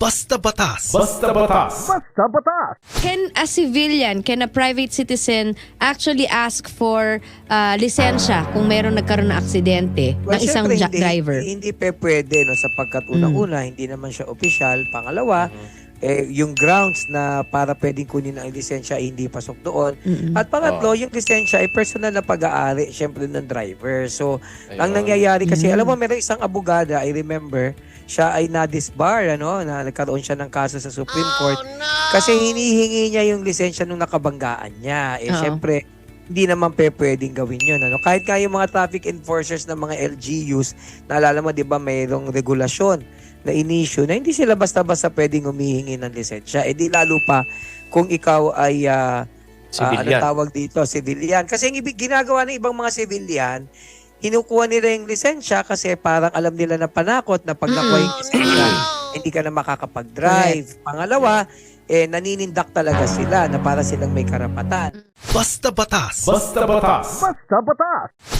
Basta Batas. Basta batas. Can a civilian, can a private citizen actually ask for uh, lisensya kung meron nagkaroon ng aksidente ng isang syempre, hindi, driver? Hindi, pe pwede, no, sapagkat unang-una, hindi naman siya opisyal. Pangalawa, eh, yung grounds na para pwedeng kunin ang lisensya ay hindi pasok doon. Mm-mm. At pangatlo, yung lisensya ay personal na pag-aari, syempre, ng driver. So, ang nangyayari kasi, Mm. alam mo, meron isang abogada, I remember, siya ay na-disbar, ano, na nagkaroon siya ng kaso sa Supreme Court. Kasi hinihingi niya yung lisensya nung nakabanggaan niya. Eh, Oo. syempre, hindi naman pe pwedeng gawin yun. Ano? Kahit nga yung mga traffic enforcers ng mga LGUs, naalala mo, di ba, mayroong regulasyon na inisyu na hindi sila basta-basta pwedeng humihingi ng lisensya. Eh di lalo pa kung ikaw ay ah, ah, ano Civilian. tawag dito, civilian. Kasi ang ibig ginagawa ng ibang mga civilian, hinukuha nila yung lisensya kasi parang alam nila na panakot na pag nakuha yung lisensya, hindi ka na makakapag-drive. Pangalawa, eh naninindak talaga sila na para silang may karapatan. Basta Batas. Basta batas.